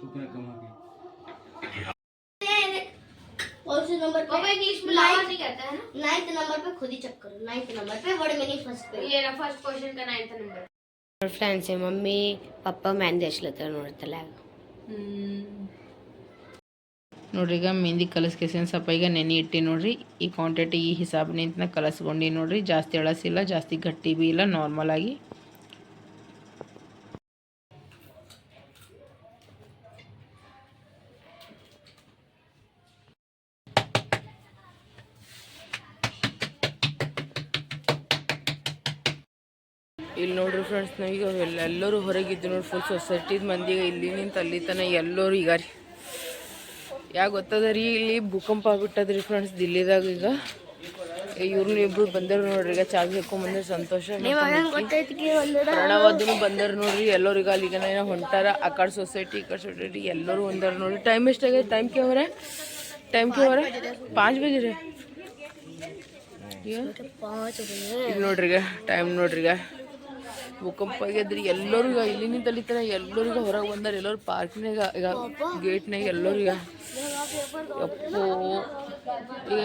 उतना कम हो गया कौन से नंबर पापा पे इंग्लिश में लावा नहीं कहता है ना नाइन्थ नंबर पे खुद ही चेक करो नाइन्थ नंबर पे वर्ड मीनिंग फर्स्ट पे ये रहा फर्स्ट क्वेश्चन का ninth number friends mummy papa mehndi ಹಚ್ಲತ್ತಾರ ನೋಡ್ತಲ್ಲ ನೋಡ್ರಿ ಈಗ ಮೆಹಂದಿ ಕಲಸ್ಕೇಸಿನ ಸ್ವಲ್ಪ ಈಗ ನೆನೆ ಇಟ್ಟು ನೋಡ್ರಿ ಈ ಕ್ವಾಂಟಿಟಿ ಈ ಹಿಸಾಬ್ನಿಂತ ಕಲಸ್ಕೊಂಡು ನೋಡ್ರಿ ಜಾಸ್ತಿ ಎಳಸಿಲ್ಲ ಜಾಸ್ತಿ ಗಟ್ಟಿ ಬಿ ಇಲ್ಲ ನಾರ್ಮಲ್ ಆಗಿ ನಾವೀಗ ಎಲ್ಲ- ಎಲ್ಲರೂ ಹೊರಗಿದ್ದು ನೋಡಿ ಫುಲ್ ಸೊಸೈಟಿದ ಮಂದಿಗೆ ಇಲ್ಲಿ ನಿಂತ ಅಲ್ಲಿ ತನ ಎಲ್ಲರೂ ಈಗ ರೀ. ಯಾಕೆ ಗೊತ್ತದ ರೀ ಇಲ್ಲಿ ಭೂಕಂಪ ಆಗ್ಬಿಟ್ಟದ್ರಿ ಫ್ರೆಂಡ್ಸ್ ದಿಲ್ಲಿದಾಗ ಈಗ. ಇವ್ರನ್ನ ಇಬ್ರು ಬಂದರು ನೋಡ್ರಿ ಈಗ ಚಾರ್ಜ್ ಹಾಕೊಂಬಂದ್ರೆ ಸಂತೋಷ ಪ್ರಣವದನು ಬಂದರು ನೋಡ್ರಿ ಎಲ್ಲರೂ ಈಗ ಅಲ್ಲಿಗೆ ಏನೋ ಹೊಂಟಾರ. ಆ ಕಡೆ ಸೊಸೈಟಿ ಈ ಕಡೆ ಸೊಸೈಟಿ ಎಲ್ಲರೂ ಹೊಂದರು ನೋಡ್ರಿ. ಟೈಮ್ ಎಷ್ಟಾಗೈತೆ ಟೈಮ್ ಕೆ ಅವರ? ಟೈಮ್ ಕೆ ಅವರ? ಪಾಂಚ್ ಬಜೆ ರೀ. ನೋಡ್ರಿ ಈಗ ಟೈಮ್ ನೋಡ್ರಿ ಈಗ. ಭೂಕಂಪ ಆಗ್ಯದ್ರಿ ಎಲ್ಲರೂ ಈಗ ಇಲ್ಲಿನಿಂದ ಅಲ್ಲಿತನ ಎಲ್ಲರಿಗೂ ಹೊರಗೆ ಬಂದಾರ ಎಲ್ಲರೂ ಪಾರ್ಕ್ನಾಗ ಈಗ ಗೇಟ್ನಾಗ ಎಲ್ಲರಿಗ ಅಪ್ಪೋ ಈಗ.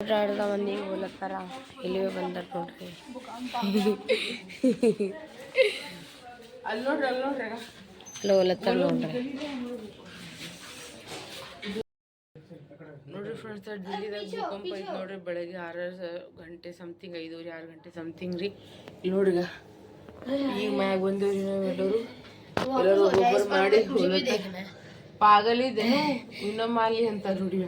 ಓಡಾಡ್ದ ಮಂದಿ ಹೋಲತ್ತಾರ ಇಲ್ಲಿಗೆ ಬಂದಾರ ನೋಡ್ರಿ. ಅಲ್ಲಿ ನೋಡ್ರಿ ಅಲ್ಲಿ ನೋಡ್ರಿ. ಅಲ್ಲಿ ಹೋಲತ್ತಾರ ನೋಡ್ರಿ ನೋಡ್ರಿ ಫ್ರೆಂಡ್ಸ್ ಡಿಲ್ಲಿದಾಗ ಭೂಕಂಪ ಐತೆ ನೋಡ್ರಿ ಬೆಳಗ್ಗೆ ಆರು ಗಂಟೆ ಸಮಥಿಂಗ್ ಐದೂರಿ ಆರು ಗಂಟೆ ಸಮಥಿಂಗ್ ರೀ. ನೋಡ್ರಿ ಈಗ ಮ್ಯಾಗ ಬಂದವ್ರಿ ನಾವು ಎಲ್ಲರೂ ಎಲ್ಲರೂ ಮಾಡಿ ಪಾಗಲಿದೆ. ಇನ್ನೊಮ್ಮ ಅಲ್ಲಿ ಅಂತ ನೋಡಿ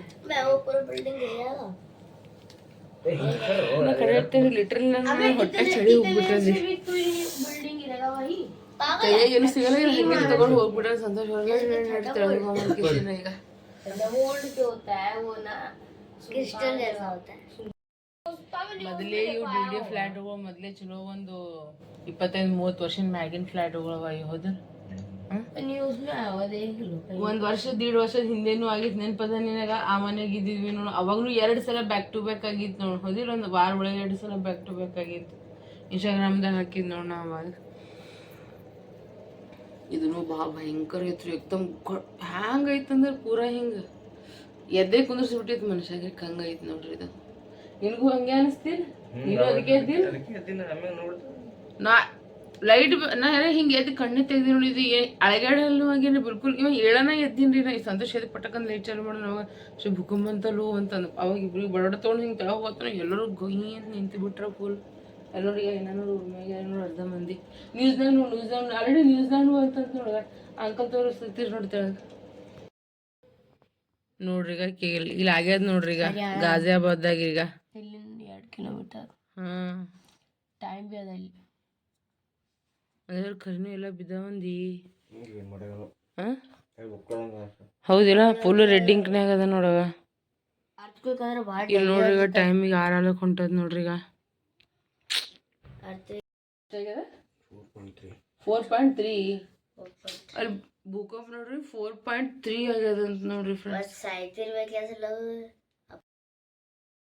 ಕರೆಕ್ಟ್ ಲಿಟ್ರಲ್ ನನ್ನ ಹೊಟ್ಟೆ ಚಳಿ ಹೋಗ್ಬಿಟ್ರಿ ಕೈಯಾಗ ಏನು ಸಿಗಲ್ಲ ಹಿಂಗೆ ತಗೊಂಡು ಹೋಗ್ಬಿಟ್ರೆ ಸಂತೋಷ ಈಗ. ಈಗ होल्ड जो होता है वो ना क्रिस्टल जैसा होता है ಮೊದಲೇ ಇವು ಡಿ ಡಿ ಫ್ಲ್ಯಾಟ್ಗಳು ಮೊದಲೇ ಚಲೋ ಒಂದು ಇಪ್ಪತ್ತೈದು ಮೂವತ್ತು ವರ್ಷದ ಮ್ಯಾಗಿನ ಫ್ಲ್ಯಾಟ್ಗಳು ಅವ ಹೌದು न्यूज में आया हुआ देख लो ಒಂದ್ ವರ್ಷ ದೀಡ್ ವರ್ಷದ ಹಿಂದೆನೂ ಆಗಿತ್ತು ನೆನಪದ ನಿನಗ ಆ ಮನೆಗೆ ಇದ್ದಿದ್ವಿ ನೋಡು ಅವಾಗ್ಲೂ ಎರಡು ಸಲ ಬ್ಯಾಕ್ ಟು ಬ್ಯಾಕ್ ಆಗಿತ್ತು ನೋಡು ಹೌದಿಲ್ಲ ಒಂದು ವಾರ ಒಳಗೆ ಎರಡು ಸಲ ಬ್ಯಾಕ್ ಟು ಬ್ಯಾಕ್ ಆಗಿತ್ತು ಇನ್ಸ್ಟಾಗ್ರಾಮ್ದಾಗ ಹಾಕಿದ್ ನೋಡು ನಾ ಅವಾಗ ಇದನ್ನು ಭಾಳ ಭಯಂಕರ ಐತ್ರಿ ಏಕ್ದಮ್ ಹ್ಯಾಂಗ ಐತಂದ್ರೆ ಪೂರಾ ಹಿಂಗ. ಎದ್ದೆ ಕುಂದಿರ್ಸಿಬಿಟ್ಟಿತ್ತು ಮನುಷ್ಯಾಗ ಹಂಗ ಐತಿ ನೋಡ್ರಿ ಇದು. ನಿನಗೂ ಹಂಗೆ ಅನಿಸ್ತಿಲ್ಲ ನೀನು ಅದಕ್ಕೆ ಎದ್ದಿಲ್ಲ ನಾ ಲೈಟ್ ನಾ ಯಾರ ಹಿಂಗೆ ಎದ್ದು ಕಣ್ಣೆ ತೆಗ್ದಿ ನೋಡಿ ಇದು ಅಳಗಾಡಲ್ಲೂ ಹಾಗೇನೆ ಬಿಲ್ಕುಲ್ ಇವ ಏಳನ ರೀ ನಾ ಈ ಸಂತೋಷ ಎದ್ದು ಲೈಟ್ ಚಾಲು ಮಾಡೋಣ ಅವಾಗ ಸೊ ಭೂಕಂಪ ಅಂತಲೂ ಅಂತಂದು ಅವಾಗ ಇಬ್ರಿಗೆ ಬಡಡ ತೊಗೊಂಡು ಹಿಂಗೆ ತೆಳಗೆ ಹೋಗ್ತಾನೆ ಎಲ್ಲರೂ ಗೊಯ್ಯಿ ಅಂತ ನಿಂತು ಬಿಟ್ರೆ ಫುಲ್ ಎಲ್ಲರಿಗೆ ಐನೂರು ಮ್ಯಾಗೆ ಐನೂರು ಅರ್ಧ ಮಂದಿ. ನ್ಯೂಸ್ದಾಗ ನೋಡಿ ನ್ಯೂಸ್ನಾಗ ಆಲ್ರೆಡಿ ನ್ಯೂಸ್ದಾಗ ಅಂತಂತ ನೋಡ ಅಂಕಲ್ ತೋರು ಸುತ್ತೀರ್ ನೋಡ್ತಾಳೆ ನೋಡ್ರಿ ಈಗ ಕೇಳಿ ಇಲ್ಲಿ ಆಗ್ಯಾದ ನೋಡ್ರಿ ಈಗ. ಗಾಜಿಯಾಬಾದ್ದಾಗ ಈಗ. ಇಲ್ಲಿಂದ ಎರಡು ಕಿಲೋಮೀಟರ್. ಹಾಂ. ಟೈಮ್ ಬಿ ಅದ ಇಲ್ಲಿ. ಅದ್ರ ಕರಿನೂ ಎಲ್ಲ ಬಿದ್ದಾವಂದಿ. ಹೌದಿಲ್ಲ ಫುಲ್ ರೆಡ್ಡಿಂಕ್ನಾಗ ಅದ ನೋಡಗ ಇಲ್ಲಿ ನೋಡ್ರಿ ಈಗ ಟೈಮಿಗೆ ಆರಾಲಕ್ ಹೊಂಟದ ನೋಡ್ರಿ ಈಗ. ಫೋರ್ ಪಾಯಿಂಟ್ ತ್ರೀ ಅಲ್ಲಿ ಭೂಕಂಪ ನೋಡ್ರಿ ಫೋರ್ ಪಾಯಿಂಟ್ ತ್ರೀ ಆಗ್ಯದ ಅಂತ ನೋಡ್ರಿ ಫ್ರೆಂಡ್ಸ್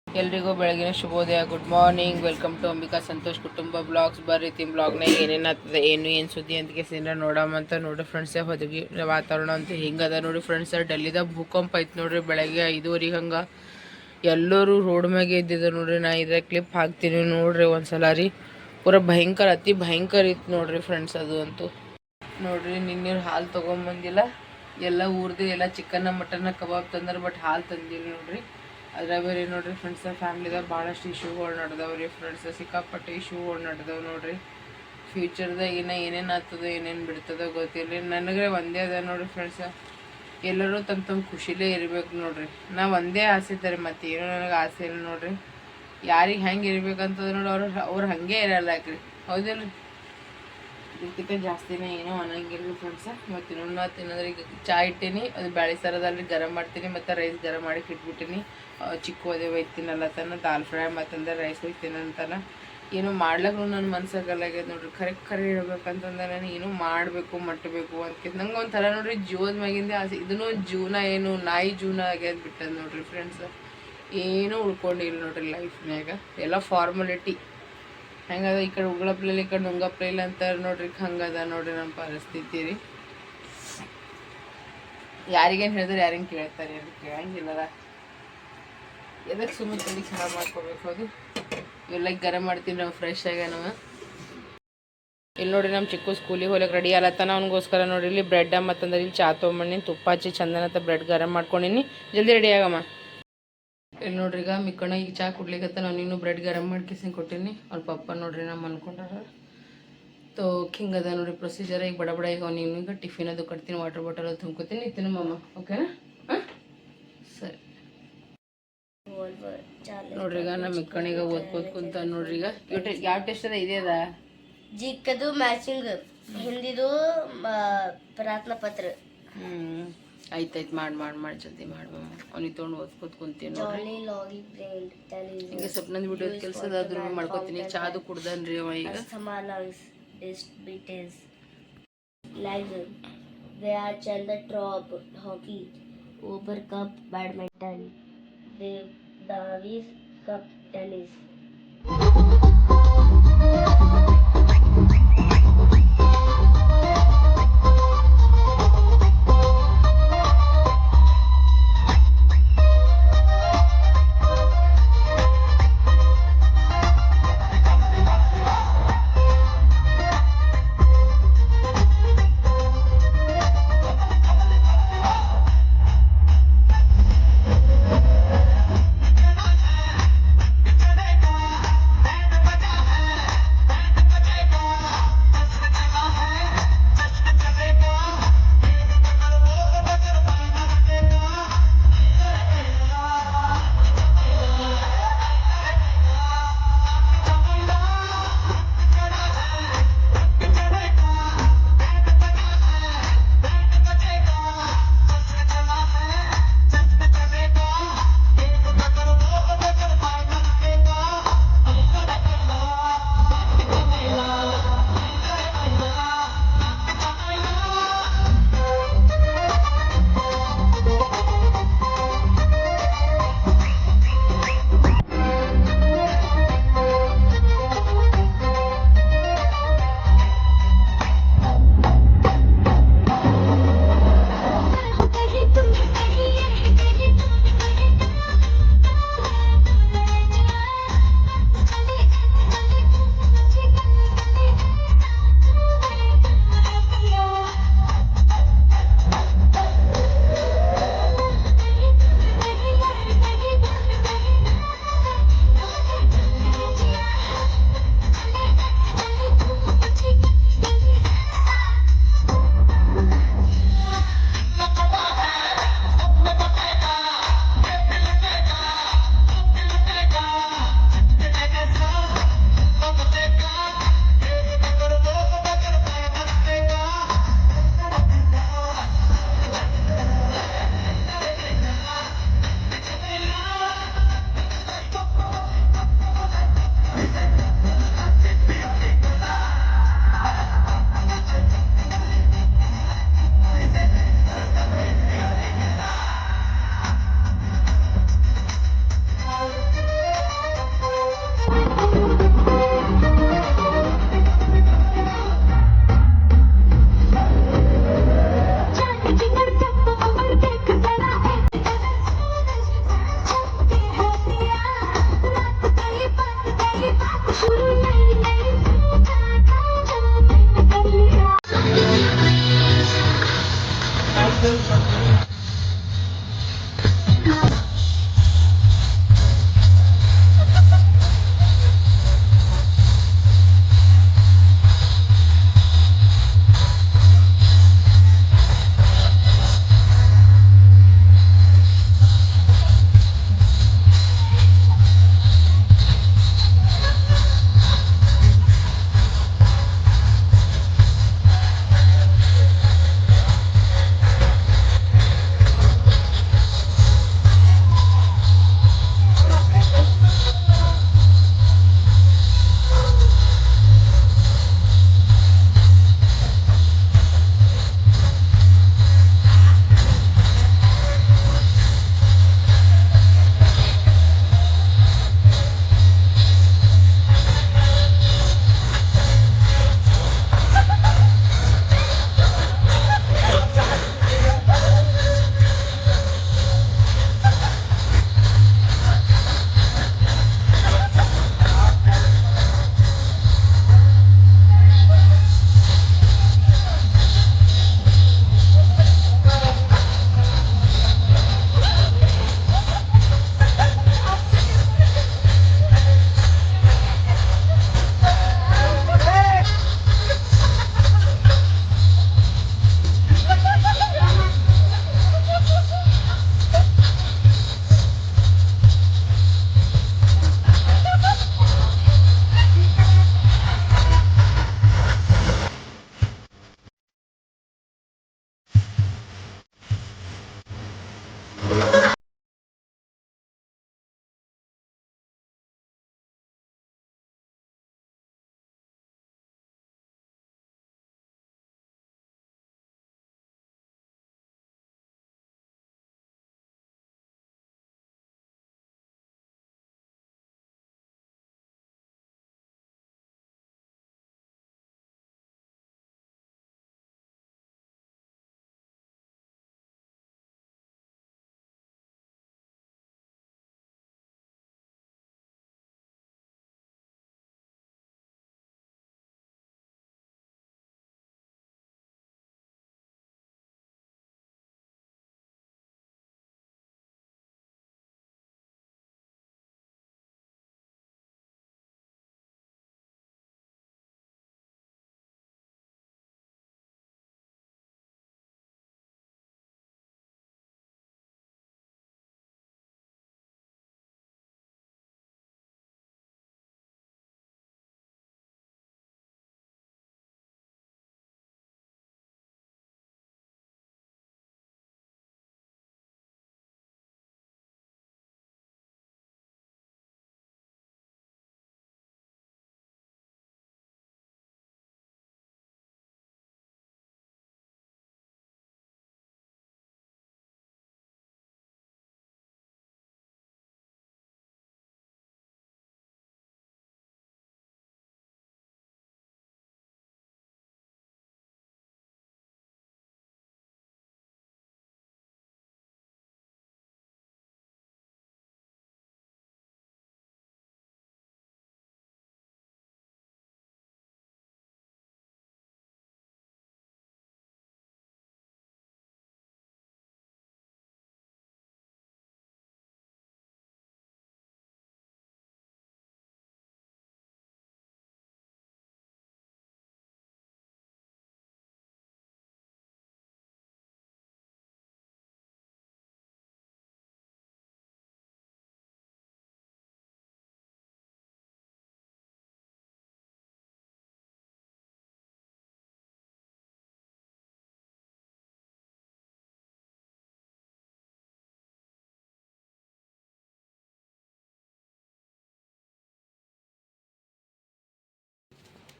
ಎಲ್ರಿಗೂ ಬೆಳಗಿನ ಶುಭೋದಯ. Good morning welcome to Ambika Santosh ಕುಟುಂಬ ಬ್ಲಾಗ್ಸ್. ಬರ್ರಿ ತಿಮ್ ಬ್ಲಾಗ್ನಾಗ ಏನೇನು ಆಗ್ತದೆ ಏನು ಏನು ಸುದ್ದಿ ಅಂತ ಕೇಸಿಂದ ಅಂತ ನೋಡ್ರಿ ಫ್ರೆಂಡ್ಸ್ ಹೊದಗಿ ವಾತಾವರಣ ಅಂತ ಹಿಂಗದ ನೋಡಿ ಫ್ರೆಂಡ್ಸ್ ಡೆಲ್ಲಿದಾಗ ಭೂಕಂಪ ಐತೆ ನೋಡ್ರಿ ಬೆಳಗ್ಗೆ ಐದುವರೆಗೆ ಹಂಗೆ. ಎಲ್ಲರೂ ರೋಡ್ ಮ್ಯಾಗೆ ಇದ್ದಿದ್ದು ನೋಡ್ರಿ ನಾ ಇದ್ರ ಕ್ಲಿಪ್ ಹಾಕ್ತೀನಿ ನೋಡ್ರಿ ಒಂದ್ಸಲ ರೀ ಪೂರ ಭಯಂಕರ, ಅತಿ ಭಯಂಕರ ಇತ್ತು ನೋಡ್ರಿ ಫ್ರೆಂಡ್ಸ್ ಅದು ಅಂತೂ. ನೋಡ್ರಿ ನಿನ್ನೆ ಹಾಲು ತೊಗೊಂಬಂದಿಲ್ಲ. ಎಲ್ಲ ಊರ್ದು ಎಲ್ಲ ಚಿಕನ್ನ ಮಟನ್ನ ಕಬಾಬ್ ತಂದ್ರೆ ಬಟ್ ಹಾಲು ತಂದಿಲ್ಲ ನೋಡ್ರಿ. ಅದ್ರ ಬೇರೆ ನೋಡ್ರಿ ಫ್ರೆಂಡ್ಸ್ ಫ್ಯಾಮ್ಲಿದಾಗ ಭಾಳಷ್ಟು ಇಶ್ಯೂಗಳು ನಡೆದವು ರೀ ಫ್ರೆಂಡ್ಸ್ ಸಿಕ್ಕಾಪಟ್ಟೆ ಇಶ್ಯೂಗಳು ನಡೆದವು ನೋಡ್ರಿ. ಫ್ಯೂಚರ್ದಾಗ ಇನ್ನು ಏನೇನು ಆಗ್ತದೆ, ಏನೇನು ಬಿಡ್ತದೆ ಗೊತ್ತಿಲ್ಲ ನನಗೆ ಒಂದೇ ಅದ ನೋಡ್ರಿ ಫ್ರೆಂಡ್ಸ್ ಎಲ್ಲರೂ ತಮ್ಮ ತಮ್ಮ ಖುಷಿಲೇ ಇರ್ಬೇಕು ನೋಡ್ರಿ. ನಾ ಒಂದೇ ಆಸೆ ಇದ್ದಾರೆ ಮತ್ತೆ ಏನೋ ನನಗೆ ಆಸೆ ಇಲ್ಲ ನೋಡ್ರಿ. ಯಾರಿಗೆ ಹೆಂಗೆ ಇರ್ಬೇಕಂತಂದ್ರೆ ನೋಡಿ ಅವ್ರು ಅವ್ರು ಹಾಗೆ ಇರಲ್ಲ ಯಾಕ್ರಿ ಹೌದಿಲ್ಲ ಇದಕ್ಕಿಂತ ಜಾಸ್ತಿನೇ ಏನೋ ಅನ್ನಂಗಿಲ್ಲ ಫ್ರೆಂಡ್ಸ ಮತ್ತು ಇನ್ನೊಂದು ತಿನ್ನೋದ್ರೆ ಈಗ ಚಾ ಇಟ್ಟೀನಿ, ಅದು ಬ್ಯಾಳಿ ಸರದಲ್ಲಿ ಗರಂ ಮಾಡ್ತೀನಿ, ಮತ್ತು ರೈಸ್ ಗರಂ ಮಾಡಿ ಇಟ್ಬಿಟ್ಟಿನಿ. ಚಿಕ್ಕ ಒದೆ ಒಯ್ತೀನಲ್ಲ ತನ ದಾಲ್ ಫ್ರೈ ಮತ್ತಂದ್ರೆ ರೈಸ್ ಒಯ್ತೀನಂತನ ಏನೋ ಮಾಡ್ಲಕ್ಕೂ ನನ್ನ ಮನ್ಸಾಗಲ್ಲ ಆಗ್ಯದ ನೋಡ್ರಿ. ಖರೆ ಖರೆ ಹೇಳ್ಬೇಕಂತಂದ್ರೆ ನಾನು ಏನೋ ಮಾಡಬೇಕು ಮಟ್ಟಬೇಕು ಅಂತ ನಂಗೆ ಒಂಥರ ನೋಡ್ರಿ ಜೀವದ ಮ್ಯಾಗಿಂದೆ ಆಸೆ. ಇದನ್ನೂ ಜೀವನ ಏನು ನಾಯಿ ಜೀವನ ಆಗ್ಯದ ಬಿಟ್ಟದ ನೋಡ್ರಿ ಫ್ರೆಂಡ್ಸ್ ಏನೂ ಉಳ್ಕೊಂಡಿಲ್ಲ ನೋಡ್ರಿ ಲೈಫ್ನಾಗ ಎಲ್ಲ ಫಾರ್ಮಾಲಿಟಿ ಹೆಂಗದ ಈ ಕಡೆ ಉಗಳಪ್ಲೆಲ್ಲ ಈ ಕಡೆ ನುಂಗಪ್ಲೆಲ್ಲ ಅಂತಾರೆ ನೋಡ್ರಿ ಹಂಗದ ನೋಡ್ರಿ ನಮ್ಮ ಪರಿಸ್ಥಿತಿ ರೀ. ಯಾರಿಗೇನು ಹೇಳಿದ್ರೆ ಯಾರಿಗೆ ಕೇಳ್ತಾರೆ ಅದು ಕೇಳಂಗಿಲ್ಲದ ಎದಕ್ಕೆ ಸುಮ್ಮನೆ ತಲೆ ಖರಾಬ್ ಮಾಡ್ಕೋಬೇಕು ಅದು? ಇವೆಲ್ಲ ಗರಂ ಮಾಡ್ತೀನಿ ನಾವು ಫ್ರೆಶ್ ಆಗ ನಾವು. ಇಲ್ಲಿ ನೋಡಿ ನಮ್ಮ ಚಿಕ್ಕ ಸ್ಕೂಲಿಗೆ ಹೋಗಕ್ಕೆ ರೆಡಿ ಆಲತ್ತಾನ ಅವ್ನಿಗೋಸ್ಕರ ನೋಡಿ ಇಲ್ಲಿ ಬ್ರೆಡ್ ಮತ್ತಂದ್ರೆ ಇಲ್ಲಿ ಚಾ ತೊಗೊಂಬಣ್ಣಿ ತುಪ್ಪ ಹಚ್ಚಿ ಚಂದನತ್ತ ಬ್ರೆಡ್ ಗರಂ ಮಾಡ್ಕೊಂಡಿನಿ. ಜಲ್ದಿ ರೆಡಿ ಆಗಮ್ಮ. ಇಲ್ಲಿ ನೋಡ್ರಿ ಈಗ ಮಿಕ್ಕಣ ಈಗ ಚಾ ಕುಡ್ಲಿಕತ್ತ ನಾನು ಇನ್ನೂ ಬ್ರೆಡ್ ಮಾಡಿ ಕಿಸಿನಿಗೆ ಕೊಟ್ಟಿನಿ. ಅವ್ರ ಪಪ್ಪ ನೋಡ್ರಿ ನಮ್ಮ ಅನ್ಕೊಂಡಾರ. ತೋ ಹಿಂಗದ ನೋಡಿ ಪ್ರೊಸೀಜರ್ ಈಗ ಬಡ ಬಡ ಈಗ ಅವ್ನು ಈಗ ಟಿಫಿನ್ ಅದು ಕಟ್ತೀನಿ ವಾಟರ್ ಬಾಟಲ್ ಅದು ತುಂಬ್ಕೊತೀನಿ. ತಿನ್ನು ಮಮ್ಮ ಓಕೆನಾ ಹಾಂ? ಸರಿ. ನೋಡ್ರಿ ಈಗ ನಮ್ಮ ಮಿಕ್ಕಣಿಗ ಓದ್ಕೋದ್ ಕುಂತ ನೋಡ್ರಿ ಈಗ. ಯಾವ ಟೆಸ್ಟ್ ಅದ? ಇದೆ ಅದ? ಜಿಕ್ಕದು ಮ್ಯಾಚಿಂಗ್ ಹಿಂದಿದು ಪ್ರಾರ್ಥನಾ ಪತ್ರ. ಹ್ಮ್. ಆಯ್ತಾಯ್ತು ಮಾಡಿ ಮಾಡಿ ಮಾಡಿ ಜಲ್ದಿ ಮಾಡಿ ಮಮ್ಮ ಅವ್ನಿಗೆ ತೊಗೊಂಡು ಓದ್ಕೋತ ಕುಂತೀನಿ ನೋಡ್ರಿ ಜಾಲಿ ಲಾಗಿ ಬ್ರೇಂಡ್ ಟೆಲಿ ಹಿಂಗೆ ಸ್ವಪ್ನದ ಬಿಡೋದು ಕೆಲಸದ ಅದ್ರ ಮಾಡ್ಕೋತೀನಿ ಚಾದು ಕುಡ್ದನ್ರಿ ಅವ ಈಗ Asthma lungs, diabetes, lager. They are Chandler Trop, hockey, Uber Cup, badminton, the Davis Cup, tennis.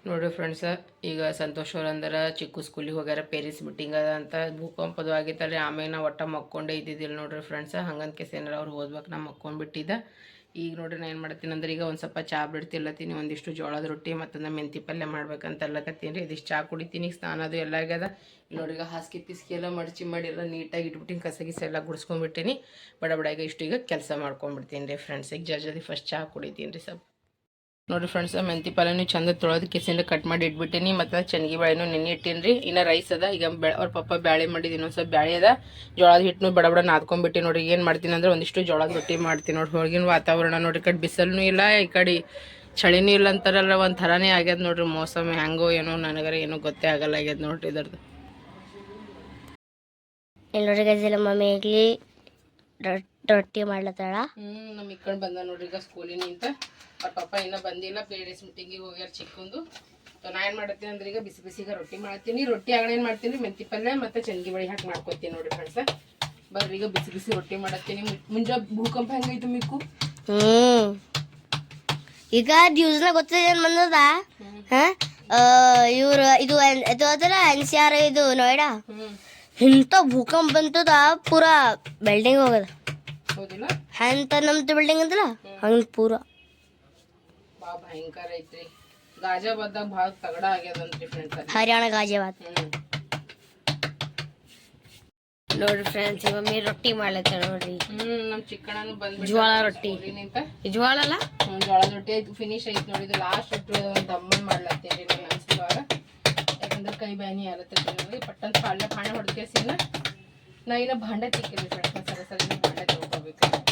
ನೋಡ್ರಿ ಫ್ರೆಂಡ್ಸ ಈಗ ಸಂತೋಷ್ ಅವ್ರ ಅಂದ್ರೆ, ಚಿಕ್ಕ ಸ್ಕೂಲಿಗೆ ಹೋಗ್ಯಾರ ಪೇರೆಂಟ್ಸ್ ಮೀಟಿಂಗ್ ಅದ ಅಂತ ಭೂಕಂಪದು ಆಗಿತ್ತಲ್ರಿ ಆಮೇಲೆ ನಾವು ಒಟ್ಟ ಮಕ್ಕೊಂಡೇ ಇದ್ದಿದ್ದಿಲ್ಲ ನೋಡ್ರಿ ಫ್ರೆಂಡ್ಸ ಹಂಗಂತ ಕೇಸ್ ಏನಾರ ಅವ್ರು ಓದ್ಬೇಕು ನಾ ಮಕ್ಕೊಂಡ್ಬಿಟ್ಟಿದ್ದ ಈಗ ನೋಡ್ರಿ ನಾನು ಏನು ಮಾಡ್ತೀನಿ ಅಂದ್ರೆ ಈಗ ಒಂದು ಸ್ವಲ್ಪ ಚಾ ಬಿಡ್ತಿಲ್ಲತ್ತೀನಿ ಒಂದಿಷ್ಟು ಜೋಳದ ರೊಟ್ಟಿ ಮತ್ತೊಂದು ಮೆಂತಿ ಪಲ್ಯ ಮಾಡ್ಬೇಕಂತ ಅಲ್ಲಕತ್ತೀನಿ. ರೀ ಇದಿಷ್ಟು ಚಾ ಕುಡಿತೀನಿ ಈಗ ಸ್ನಾನ ಅದು ಎಲ್ಲ ಆಗ್ಯದ. ನೋಡಿ ಈಗ ಹಾಸಿಗೆ ಪಿಸ್ಕಿ ಎಲ್ಲ ಮಡಚಿ ಮಾಡಿ ಎಲ್ಲ ನೀಟಾಗಿ ಇಟ್ಬಿಟ್ಟಿನಿ ಕಸ ಗಿಸ ಎಲ್ಲ ಗುಡಿಸ್ಕೊಂಡ್ಬಿಟ್ಟಿನಿ. ಬಡ ಬಡ ಈಗ ಇಷ್ಟು ಈಗ ಕೆಲಸ ಮಾಡ್ಕೊಂಡ್ಬಿಡ್ತೀನಿ ರೀ ಫ್ರೆಂಡ್ಸ್ ಈಗ ಜಲ್ದಿ ಫಸ್ಟ್ ಚಾ ಕುಡಿತೀನಿ ರೀ ಸ್ವಲ್ಪ. ನೋಡಿರಿ ಫ್ರೆಂಡ್ಸ್ ಮೆಂತಿ ಪಲ್ಯನೂ ಚಂದ ತೊಳೆದು ಕೆಸಿಂದ ಕಟ್ ಮಾಡಿ ಇಟ್ಬಿಟ್ಟೀನಿ. ಮತ್ತು ಚನ್ಗಿ ಬಾಳೆನೂ ನೆನೆ ಇಟ್ಟೀನಿ ರೀ ಇನ್ನು ರೈಸ್ ಅದ. ಈಗ ಬೆ ಅವ್ರ ಪಪ್ಪ ಬ್ಯಾಳೆ ಮಾಡಿದ್ದು ಇನ್ನೊಂದು ಸ್ವಲ್ಪ ಬ್ಯಾಳೆ ಅದ. ಜೋಳದ ಹಿಟ್ಟನು ಬಡ ಬಡ ನೋಡಿ ಏನು ಮಾಡ್ತೀನಿ ಅಂದ್ರೆ ಒಂದಿಷ್ಟು ಜೋಳದ ರೊಟ್ಟಿ ಮಾಡ್ತೀನಿ ನೋಡಿ ಹೊರಗಿನ ವಾತಾವರಣ ನೋಡಿ ಕಡೆ ಬಿಸಿಲೂ ಇಲ್ಲ, ಈ ಕಡೆ ಚಳಿನೂ ಇಲ್ಲ ಅಂತಾರಲ್ಲ ಒಂದು ಥರನೇ ಆಗ್ಯದ ನೋಡ್ರಿ. ಮೋಸಮ್ ಹೆಂಗೋ ಏನೋ ನನಗರ ಏನೋ ಗೊತ್ತೇ ಆಗಲ್ಲ ಆಗ್ಯದ ನೋಡ್ರಿ ಇದ್ರದ್ದು ಎಲ್ಲರಿಗೆ ಮಮ್ಮಿ ಈಗಲಿ ರೊಟ್ಟಿ ಮಾಡ್ಲತ್ತಾಳ. ನಮ್ಮ ಇಕ್ಕಂಡು ಬಂದ ನೋಡ್ರಿ ಈಗ ಸ್ಕೂಲಿನಿಂದ ಅವ್ರ ಪಾಪ ಇನ್ನ ಬಂದಿಲ್ಲ ಪೇರೆಂಟ್ಸ್ ಮೀಟಿಂಗಿಗೆ ಹೋಗ್ಯಾರ ಚಿಕ್ಕಂದು. ನಾ ಏನು ಮಾಡ್ತೀನಿ ಅಂದ್ರೆ ಈಗ ಬಿಸಿ ಬಿಸಿಗೆ ರೊಟ್ಟಿ ಮಾಡ್ತೀನಿ ರೊಟ್ಟಿ ಆಗ ಏನು ಮಾಡ್ತೀನಿ ಮೆಂತಿ ಪಲ್ಯ ಮತ್ತೆ ಚಂಗಿ ಬಳಿ ಹಾಕಿ ಮಾಡ್ಕೊತೀನಿ ನೋಡ್ರಿ ಫ್ರೆಂಡ್ಸ್ ಬರ್ರಿ ಈಗ ಬಿಸಿ ಬಿಸಿ ರೊಟ್ಟಿ ಮಾಡತ್ತೀನಿ. ಮುಂಜಾ ಭೂಕಂಪ ಹೆಂಗೈತು ಮಿಕ್ಕು? ಹ್ಮ್. ಈಗ ನ್ಯೂಸ್ನಾಗ ಗೊತ್ತಿದೆ ಬಂದದ? ಇವ್ರು ಇದು ಇದು ಅದಲ್ಲ ಎನ್ ಸಿ ಆರ್ ಇದು ನೋಯ್ಡಾ? ಇಂಥ ಭೂಕಂಪ ಬಂತದ ಪೂರಾ ಬಿಲ್ಡಿಂಗ್ ಹೋಗದ. ಎಂತ ನಮ್ದು ಬಿಲ್ಡಿಂಗ್ ಅಂದ್ರ ಹಂಗ ಪೂರ. ಭಾಳ ಭಯಂಕರ ಐತ್ರಿ. ಗಾಜಾಬಾದ್ದಾಗ ಭಾಳ ತಗಡ ಆಗ್ಯದಂತ್ರಿ ಫ್ರೆಂಡ್ಸ್ ಹರಿಯಾಣ ಗಾಜಿಯಾಬಾದ್ ನೋಡ್ರಿ ಫ್ರೆಂಡ್ಸ್ ಮಮ್ಮಿ ರೊಟ್ಟಿ ಮಾಡ್ಲತ್ತ ನೋಡ್ರಿ. ನಮ್ ನಮ್ಮ ಚಿಕ್ಕಣ್ಣನು ಬಂದ್ ಜ್ವಾಳ ರೊಟ್ಟಿ. ಜ್ವಾಳ ಅಲ್ಲ? ಜ್ವಾಳ ರೊಟ್ಟಿ ಆಯ್ತು ಫಿನಿಶ್ ಐತಿ ನೋಡಿ ಇದು ಲಾಸ್ಟ್ ರೊಟ್ಟಿ ಒಂದು ದಮ್ಮನ್ ಮಾಡ್ಲತ್ತೇರಿ ನಾನು ಅನ್ಸುವಾಗ ಯಾಕಂದ್ರೆ ಕೈ ಬ್ಯಾನಿ ಆಗತ್ತೆ ನೋಡಿ ಪಟ್ಟಂತ ಪಾಳ್ಯ ಪಾಣೆ ಹೊಡ್ಕೇಸಿನ ನಾ ಇನ್ನ ಭಾಂಡೆ ತಿಕ್ಕಿಲ್ಲ ಫ್ರೆಂಡ್ಸ್ ಸರಿ ಸರಿ ಭಾಂಡೆ ತೊಗೊಬೇಕು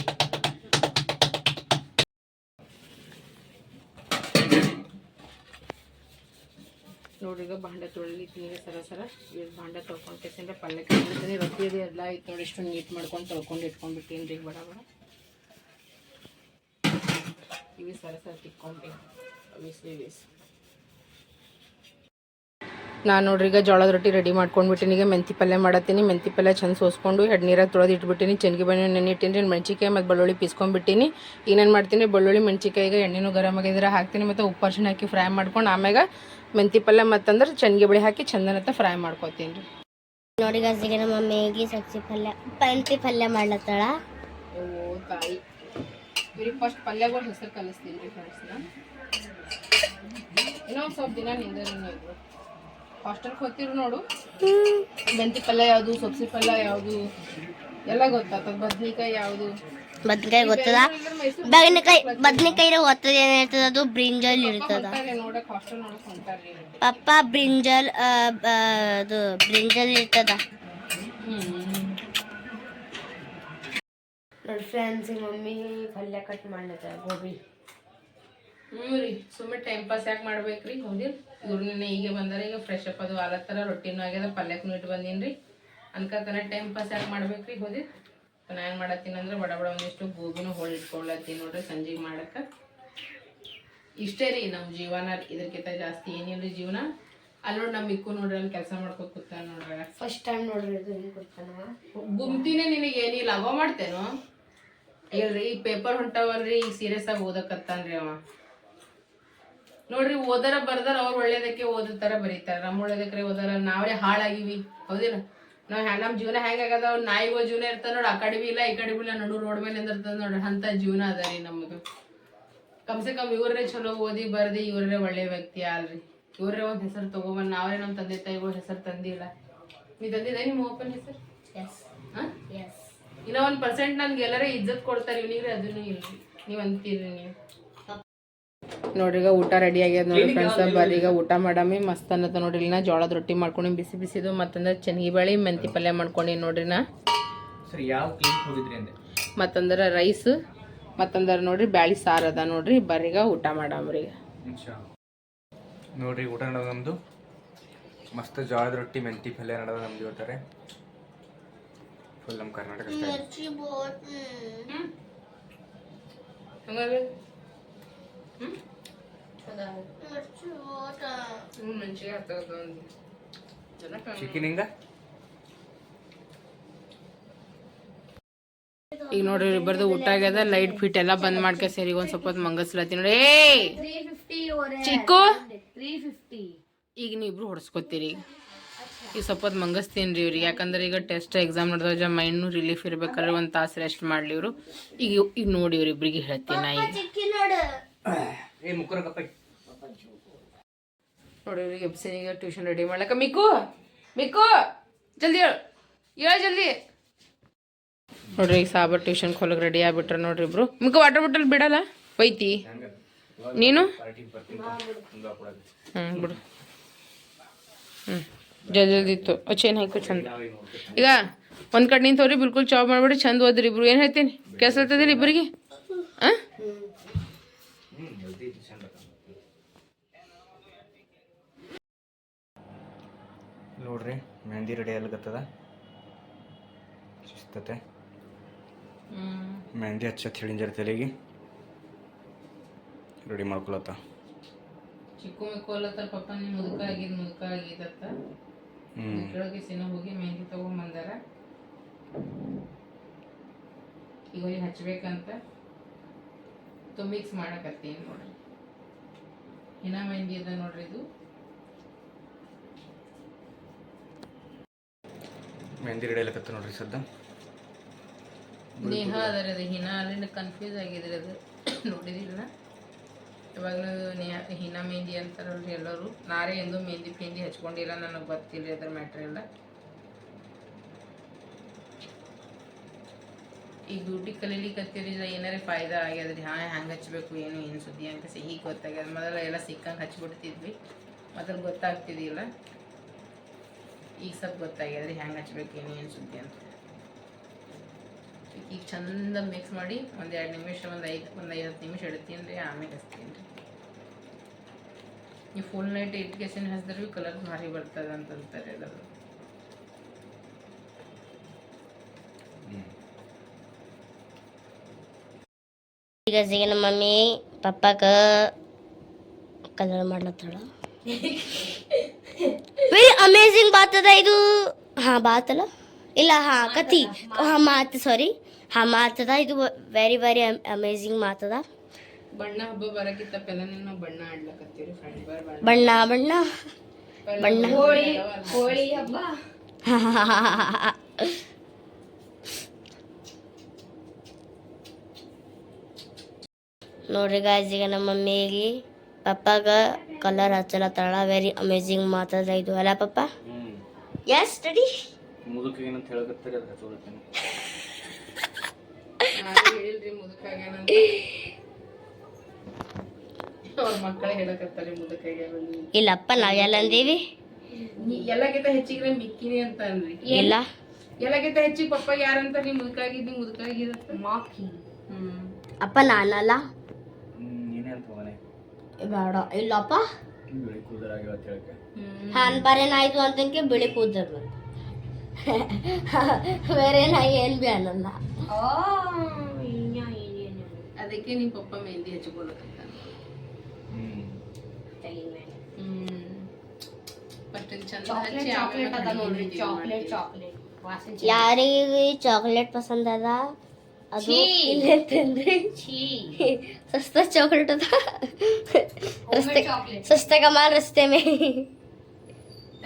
ನೋಡ್ರಿ, ಈಗ ಭಾಂಡೆ ತೊಳಿಲಿಕ್ಕೆ ಈಗ ಸರ ಸರ. ಈಗ ಭಾಂಡೆ ತೊಳ್ಕೊಂಡು ಕೇಸಿಂದ ಪಲ್ಯಕ್ಕೆ ಮಾಡ್ತೀನಿ ರೊಟ್ಟಿ ಅದು ಎಲ್ಲ ಐತೆ ನೋಡಿ ಇಷ್ಟು ನೀಟ್ ಮಾಡ್ಕೊಂಡು ತೊಳ್ಕೊಂಡು ಇಟ್ಕೊಂಡ್ಬಿಟ್ಟಿನಿ ರೀ ಬಡ ಬಡ. ಇವಿ ಸರ ಸರ ತಿಕ್ಕೊಂಡಿ ಅವಿಸ್ ಇವಿಸ್. ನಾನು ನೋಡ್ರಿ ಈಗ ಜೋಳದ ರೊಟ್ಟಿ ರೆಡಿ ಮಾಡ್ಕೊಂಡ್ಬಿಟ್ಟಿನಿ. ಈಗ ಮೆಂತಿ ಪಲ್ಯ ಮಾಡತ್ತೀನಿ. ಮೆಂತಿ ಪಲ್ಯ ಚಂದ ಸೋಸ್ಕೊಂಡು ನೀರಾಗ ತೊಳೆದು ಇಟ್ಬಿಟ್ಟಿನಿ. ಚೆನ್ಗಿ ಬಣ್ಣ ನೆನಿಟ್ಟಿನಿ ಮೆಣಸಿಕಾಯಿ ಮತ್ತು ಬೆಳ್ಳುಳ್ಳಿ ಪೀಸ್ಕೊಂಡ್ಬಿಟ್ಟಿನಿ. ಏನೇನು ಮಾಡ್ತೀನಿ? ಬೆಳ್ಳುಳ್ಳಿ ಮೆಣಸಿಕಾಯಿಗ ಎಣ್ಣೆನೂ ಗರಮ್ ಆಗಿದ್ರೆ ಹಾಕ್ತೀನಿ. ಮತ್ತು ಉಪ್ಪು ಹಾಕಿ ಫ್ರೈ ಮಾಡ್ಕೊಂಡು ಆಮ್ಯಾಗ ಮೆಂತಿ ಪಲ್ಯ ಮತ್ತಂದ್ರೆ ಚೆನ್ಗಿ ಬಳಿ ಹಾಕಿ ಚಂದನತ್ತ ಫ್ರೈ ಮಾಡ್ಕೊತೀನಿ ರೀ. ನೋಡಿ ಗಜಿಗೆ ನಮ್ಮ ಮಮ್ಮಿಗೆ ಸಜ್ಜಿ ಪಲ್ಯ ಪಂತಿ ಪಲ್ಯ ಮಾಡ್ಲತ್ತಳ. ಓ ತಾಯಿ ಇವ್ರಿಗೆ ಫಸ್ಟ್ ಪಲ್ಯಗಳು ಹೆಸರು ಕಲಿಸ್ತೀನಿ ರೀ ಫ್ರೆಂಡ್ಸ್ನ ಇನ್ನೊಂದು ಸ್ವಲ್ಪ ದಿನ ನೀವು ಹಾಸ್ಟೆಲ್ಗೆ ಹೋಗ್ತಿರು ನೋಡು. ಮೆಂತಿ ಪಲ್ಯ ಯಾವುದು ಸೊಪ್ಸಿ ಪಲ್ಯ ಯಾವುದು ಎಲ್ಲ ಗೊತ್ತಾಗ್ತದೆ ಬದ್ನಿಕಾಯಿ ಯಾವುದು? ಬದ್ನಿಕಾಯಿ ಗೊತ್ತದ? ಬದನೆಕಾಯಿ ಬದನೆಕಾಯಿ ಗೊತ್ತದ ಏನಿರ್ತದ ಅದು? ಬ್ರಿಂಜಲ್ ಇರ್ತದ ಪಪ್ಪ ಬ್ರಿಂಜಲ್ ಅದು ಬ್ರಿಂಜಲ್ ಇರ್ತದ. ನೋಡಿ ಫ್ರೆಂಡ್ಸ್ ಮಮ್ಮಿ ಪಲ್ಯ ಕಟ್ ಮಾಡ್ಲತ್ತ ಗೋಬಿ. ಹ್ಞೂ ರೀ ಸುಮ್ಮನೆ ಟೈಮ್ ಪಾಸ್ ಯಾಕೆ ಮಾಡ್ಬೇಕ್ರಿ? ಹೌದಿಲ್ಲ ಇವ್ರು ನಿನ್ನೆ ಈಗ ಬಂದಾರ ಈಗ ಫ್ರೆಶ್ ಅಪ್ ಅದು ಆಲತ್ತರ ರೊಟ್ಟಿನೂ ಆಗ್ಯದ ಪಲ್ಯಕ್ಕೂ ಇಟ್ಟು ಬಂದೀನಿ ರೀ ಅನ್ಕತನ ಟೈಮ್ ಪಾಸ್ ಯಾಕೆ ಮಾಡ್ಬೇಕ್ರಿ? ಹೌದಿಲ್ಲ ನಾನು ಏನು ಮಾಡತ್ತೀನಿ ಅಂದ್ರೆ ಬಡ ಬಡ ಒಂದಿಷ್ಟು ಗೋಬಿನೂ ಹೋಳಿ ಇಟ್ಕೊಳ್ಳತ್ತೀನಿ ನೋಡ್ರಿ ಸಂಜೆಗೆ ಮಾಡಕ್ಕೆ ಇಷ್ಟೇ ರೀ ನಮ್ಮ ಜೀವನ ಇದಕ್ಕಿಂತ ಜಾಸ್ತಿ ಏನಿಲ್ಲ ರೀ ಜೀವನ? ಅಲ್ಲಿ ನೋಡಿ ನಮ್ಮ ಇಕ್ಕು ನೋಡ್ರಿ ಅಲ್ಲಿ ಕೆಲಸ ಮಾಡ್ಕೋ ಕೂತಾನ ನೋಡ್ರಿ. ಫಸ್ಟ್ ಟೈಮ್ ನೋಡ್ರಿ ಗುಮ್ತಿನೇ ನಿನಗೆ ಏನಿಲ್ಲ ಅವ ಮಾಡ್ತೇನೋ? ಹೇಳ್ರಿ ಈ ಪೇಪರ್ ಹೊಂಟವಲ್ರಿ ಈಗ ಸೀರಿಯಸ್ ಆಗಿ ಓದಕತ್ತಾನ್ರಿ ಅವ. ನೋಡ್ರಿ ಓದರ ಬರ್ದಾರ ಅವ್ರು ಒಳ್ಳೇದಕ್ಕೆ ಓದಿರ್ತಾರ ಬರೀತಾರ. ನಮ್ಮ ಒಳ್ಳೇದಕ್ಕೆ ಓದಾರ ನಾವೇ ಹಾಳಾಗಿವಿ. ಹೌದಿಲ್ಲ ನಾವ್ ನಮ್ಮ ನಮ್ ಜೀವನ ಹೆಂಗಾಗದ ನಾಯಿಗೋ ಜೀವನ ಇರ್ತದ ನೋಡಿ ಆ ಕಡಿಮೆ ಇಲ್ಲ ಈ ಕಡೆ ಬಿ ಇಲ್ಲ ನಡು ರೋಡ್ ಮೇಲೆ ನಿಂದಿರ್ತದ ನೋಡ್ರಿ ಅಂತ ಜೀವನ ಅದ ರೀ ನಮ್ಮದು ಕಮ್ಸೆ ಕಮ್ ಇವ್ರೇ ಚಲೋ ಓದಿ ಬರ್ದಿ ಇವ್ರೇ ಒಳ್ಳೆ ವ್ಯಕ್ತಿ ಅಲ್ರಿ ಇವ್ರೇ ಒಂದು ಹೆಸರು ತಗೋಬಂದ್ ನಾವೇ ನಮ್ಮ ತಂದೆ ತಾಯಿಗಳು ಹೆಸರು ತಂದಿಲ್ಲ. ನೀ ತಂದಿದೆ ನಿಮ್ಮ ಓಪನ್ ಹೆಸರು? ಇನ್ನ ಒಂದ್ ಪರ್ಸೆಂಟ್ ನನ್ಗೆ ಎಲ್ಲರೇ ಇಜ್ಜತ್ ಕೊಡ್ತಾರೆ ಇವ್ನಿಗ್ರಿ ಅದನ್ನು ಇಲ್ರಿ. ನೀವು ಅಂತೀರಿ ನೀವು. ನೋಡ್ರಿ ಈಗ ಊಟ ರೆಡಿ ಆಗ್ಯದ ನೋಡ್ರಿ ಫ್ರೆಂಡ್ಸ್ ಬರ್ರಿ ಈಗ ಊಟ ಮಾಡಮಿ ಮಸ್ತ್ ಅನ್ನತ್ತ ನೋಡ್ರಿ ಇಲ್ಲಿ ನಾ ಜೋಳದ ರೊಟ್ಟಿ ಮಾಡ್ಕೊಂಡು ಬಿಸಿ ಬಿಸಿದು ಮತ್ತಂದ್ರೆ ಚೆನ್ನಿ ಬೇಳೆ ಮೆಂತಿ ಪಲ್ಯ ಮಾಡ್ಕೊಂಡಿ ನೋಡ್ರಿ ನಾ. ಸರಿ ಯಾವ ಕ್ಲಿನಿಕ್ ಹೋಗಿದ್ರಿ ಅಂದೆ? ಮತ್ತಂದ್ರೆ ರೈಸ್ ಮತ್ತಂದ್ರೆ ನೋಡ್ರಿ ಬ್ಯಾಳಿ ಸಾರು ಅದ ನೋಡ್ರಿ ಬರ್ರಿಗ ಊಟ ಮಾಡಮ್ರಿ ನೋಡ್ರಿ ಊಟ ನಡೆದ ನಮ್ಮದು ಮಸ್ತ್ ಜೋಳದ ರೊಟ್ಟಿ ಮೆಂತಿ ಪಲ್ಯ ನಡೆದ ನಮ್ದು ಇವತ್ತಾರೆ ಫುಲ್ ನಮ್ಮ ಕರ್ನಾಟಕ ಸ್ಟೈಲ್ ಈಗ ನೋಡ್ರಿ ಇಬ್ಬರದು ಊಟ ಆಗ್ಯದ ಲೈಟ್ ಫಿಟ್ ಎಲ್ಲ ಬಂದ್ ಮಾಡ್ಕೆ ಸರಿ ಒಂದ್ ಸ್ವಲ್ಪ ಹೊತ್ತು ಮಂಗಸ್ಲತ್ತಿ ನೋಡಿ. ಚಿಕ್ಕು! ಈಗ ಫಿಫ್ಟಿ ಈಗ ನೀವಿಬ್ರು ಹೊಡ್ಸ್ಕೊತೀರಿ. ಈಗ ಸ್ವಲ್ಪ ಹೊತ್ತು ಮಂಗಸ್ತೀನಿ ರೀ ಇವ್ರಿಗೆ. ಯಾಕಂದ್ರೆ ಈಗ ಟೆಸ್ಟ್ ಎಕ್ಸಾಮ್ ನಡೆದಾಗ ಮೈಂಡ್ನು ರಿಲೀಫ್ ಇರ್ಬೇಕಾದ್ರೆ ಒಂದು ತಾಸು ರೆಸ್ಟ್ ಮಾಡ್ಲಿ ಇವರು. ಈಗ ಈಗ ನೋಡಿ ಇವ್ರಿಬ್ರಿಗೆ ಹೇಳ್ತೀನಿ ನಾ ಈಗ ಏ, ಮುಕ್ಕರ ನೋಡಿ, ಇವ್ರಿಗೆ ಟ್ಯೂಷನ್ ರೆಡಿ ಮಾಡ್ಲಕ್ಕ. ಮಿಕ್ಕು ಮಿಕ್ಕು, ಜಲ್ದಿ ಹೇಳು. ಹೇಳು ಜಲ್ದಿ. ನೋಡ್ರಿ, ಈಗ ಸಾಬರ್ ಟ್ಯೂಷನ್ ಹೊಲಕ್ಕೆ ರೆಡಿ ಆಗ್ಬಿಟ್ರೆ ನೋಡ್ರಿ ಇಬ್ರು. ಮಿಕ್ಕು ವಾಟರ್ ಬಾಟಲ್ ಬಿಡಲ್ಲ? ಒಯ್ತಿ? ನೀನು? ಹ್ಞೂ ಬಿಡು. ಹ್ಞೂ ಜಲ್ದಿ ಜಲ್ದಿ ಇತ್ತು. ಚೇನ್ ಹಾಕು, ಚಂದ. ಈಗ ಒಂದು ಕಡೆ ನಿಂತವ್ರಿ, ಬಿಲ್ಕುಲ್ ಚಾಪ್ ಮಾಡ್ಬಿಡಿ, ಚಂದ ಓದ್ರಿ ಇಬ್ರು. ಏನು ಹೇಳ್ತೀನಿ? ಕೆಲಸ ಇರ್ತದಿಲ್ಲ ಇಬ್ಬರಿಗೆ ಹಾಂ ನೋಡ್ರಿ ಮೆಹಂದಿ ರೆಡಿ ಆಗ್ಲಿಕತ್ತದ. ಶಿಸ್ತತೆ ಮೆಹಂದಿ ಹಚ್ಚತ್ ಹೇಳಿಂಜರ್ ತಲೆಗೆ. ರೆಡಿ ಮಾಡ್ಕೊಳತ್ತ. ಚಿಕ್ಕು ಮಿಕ್ಕೋಲತ್ತ ಪಪ್ಪ ನೀ ಮುದುಕ ಆಗಿದ್ ಮುದುಕ ಆಗಿದತ್ತ. ಕೆಳಗೆ ಸಿನ ಹೋಗಿ ಮೆಹಂದಿ ತಗೊಂಬಂದಾರ. ಈಗ ಹೋಗಿ ಹಚ್ಬೇಕಂತ. ತು ಮಿಕ್ಸ್ ಮಾಡಕತ್ತೀನಿ ನೋಡ್ರಿ. ಹಿನ ಮೆಹಂದಿ ಅದ ನೋಡ್ರಿ ಇದು. ಮೆಹಂದಿ ರೆಡಿ ಆಗ್ಲಿಕತ್ತ ನೋಡ್ರಿ ಸದ್ದ? ನೇಹ ಅದರ ಅದು ಹಿನ ಅಲ್ಲಿಂದ ಕನ್ಫ್ಯೂಸ್ ಆಗಿದ್ರಿ ಅದು. ನೋಡಿದಿಲ್ಲ ಇವಾಗಲೂ ನೇಹ ಹಿನ ಮೆಹಂದಿ ಅಂತಾರಲ್ರಿ ಎಲ್ಲರೂ. ನಾರೇ ಎಂದು ಮೆಹಂದಿ ಪೆಹಂದಿ ಹಚ್ಕೊಂಡಿಲ್ಲ ನನಗೆ ಗೊತ್ತಿಲ್ಲ ಅದ್ರ ಮ್ಯಾಟ್ರ್ ಎಲ್ಲ. ಈ ಬ್ಯೂಟಿ ಇಲ್ಲ ಏನಾರೇ ಫಾಯ್ದಾ ಆಗ್ಯದ್ರಿ? ಹಾಂ, ಹ್ಯಾಂಗೆ ಹಚ್ಚಬೇಕು ಏನು ಏನು ಸುದ್ದಿ ಅಂತ ಸಿಹಿ ಗೊತ್ತಾಗ್ಯದ. ಮೊದಲ ಎಲ್ಲ ಸಿಕ್ಕಂಗೆ ಹಚ್ಬಿಡ್ತಿದ್ವಿ. ಮೊದಲು ಗೊತ್ತಾಗ್ತಿದ್ದಿಲ್ಲ ಈಗ ಸ್ವಲ್ಪ ಗೊತ್ತಾಗ್ಯದ್ರಿ ಹ್ಯಾಂಗೆ ಹಚ್ಬೇಕು, ಏನು ಏನು ಸುದ್ದಿ ಅಂತ. ಈಗ ಚಂದ ಮಿಕ್ಸ್ ಮಾಡಿ ಒಂದು ಎರಡು ನಿಮಿಷ, ಒಂದು ಐದು, ಒಂದು ಐವತ್ತು ನಿಮಿಷ ಇಡ್ತೀನಿ ರೀ ಆಮೇಲೆ ಹಚ್ತೀನಿ ರೀ ನೀವು ಫುಲ್ ನೈಟ್ ಇಟ್ಕೇಸಿನ ಹಚ್ಚಿದ್ರೆ ಕಲರ್ ಭಾರಿ ಬರ್ತದೆ ಅಂತಂತಾರೆ ಎಲ್ಲರೂ. ಈಗ ನಮ್ಮ ಮಮ್ಮಿ ಪಪ್ಪಾಕ ಕಲರ್ ಮಾಡ್ಲತ್ತಾಳ. ವೆರಿ ಅಮೇಝಿಂಗ್ ಅದ ಇದು. ಹಾ ಬಾತಲ್ಲ? ಇಲ್ಲ ಹಾ ಕತಿ ಹಾ ಮಾತು ಸಾರಿ ಹಾ ಮಾತದ ಇದು ವೆರಿ ವೆರಿ ಅಮೇಝಿಂಗ್ ಮಾತದ. ಬಣ್ಣ ಹಬ್ಬ ಬರಕ್ಕಿಂತ ಪೆಲ್ಲ ನಾವು ಬಣ್ಣ ಆಡ್ಲಕತ್ತೀವಿ ಬಣ್ಣ. ಬಣ್ಣ ಬಣ್ಣ. ಬಣ್ಣ. ಹೋಳಿ ಹಬ್ಬ. ನೋಡ್ರಿ ಗಾಯ್ಸ್ ಈಗ ನಮ್ಮ ಮಮ್ಮಿಗೆ ಪಪ್ಪಾಗ ಕಲರ್ ಹಚ್ಚಲತ್ತಾಳ ವೆರಿ ಅಮೇಜಿಂಗ್ ಮಾತಾಡ ಇದು. ಅಲ್ಲ ಪಪ್ಪ? ಎಸ್ ಸ್ಟಡಿ ಮುದುಕ ಏನಂತ ಹೇಳಕತ್ತಾರೆ ಅದು ಹಚ್ಚೋಳತ್ತೇನೆ ನಾನು ಹೇಳಿಲ್ರಿ ಮುದುಕಾಗ್ಯಾನಂತ ಅವ್ರ ಮಕ್ಕಳೇ ಹೇಳಕತ್ತಾರೆ ಮುದುಕಾಗ್ಯಾನ ಇಲ್ಲಪ್ಪ ನಾವೆಲ್ಲ ಅಂದೀವಿ. ಎಲ್ಲಕ್ಕಿಂತ ಹೆಚ್ಚಿಗೆ ಮಿಕ್ಕಿನಿ ಅಂತ ಅನ್ರಿ ಇಲ್ಲ. ಎಲ್ಲಕ್ಕಿಂತ ಹೆಚ್ಚಿಗೆ ಪಪ್ಪ ಯಾರಂತ ನೀ ಮುದುಕಾಗಿದ್ದು ಮುದುಕಾಗಿರತ್ತ ಮಾಕಿ ಹ್ಮ್. ಅಪ್ಪ ನಾನಲ್ಲ. ಬೇಡ. ಇಲ್ಲಪ್ಪ. ಬಿಳಿ ಕೂದಲಾಗಿ ಅಂತ ಹೇಳಕ್ಕೆ ಹಾನ್ ಬರೇನಾಯ್ತು ಅಂತಂಕೆ ಬಿಳಿ ಕೂದಲು ಬೇರೆ ನಾ ಏನ್ ಬಿ ಅನ್ನಲ್ಲ. ಅದಕ್ಕೆ ನಿಮ್ ಪಪ್ಪ ಮೆಹಂದಿ ಹಚ್ಕೊಳಕತ್ತ ಹ್ಞೂ ಹ್ಮ್. ಫಸ್ಟ್ ಚಂದ ಚಾಕ್ಲೇಟ್ ಚಾಕ್ಲೇಟ್ ಅದ ನೋಡ್ರಿ ಚಾಕ್ಲೇಟ್ ಚಾಕ್ಲೇಟ್ ವಾಸನೆ ಯಾರಿಗೆ ಚಾಕ್ಲೇಟ್ ಪಸಂದ್ ಅದ? ಅದು ಇಲ್ಲಂತಂದ್ರೆ ಸಸ್ತಾ ಚಾಕ್ಲೇಟ್ ಅದ ರಸ್ತೆ ಸಸ್ತೆ ಕಮಾಲ್ ರಸ್ತೆ ಮೇ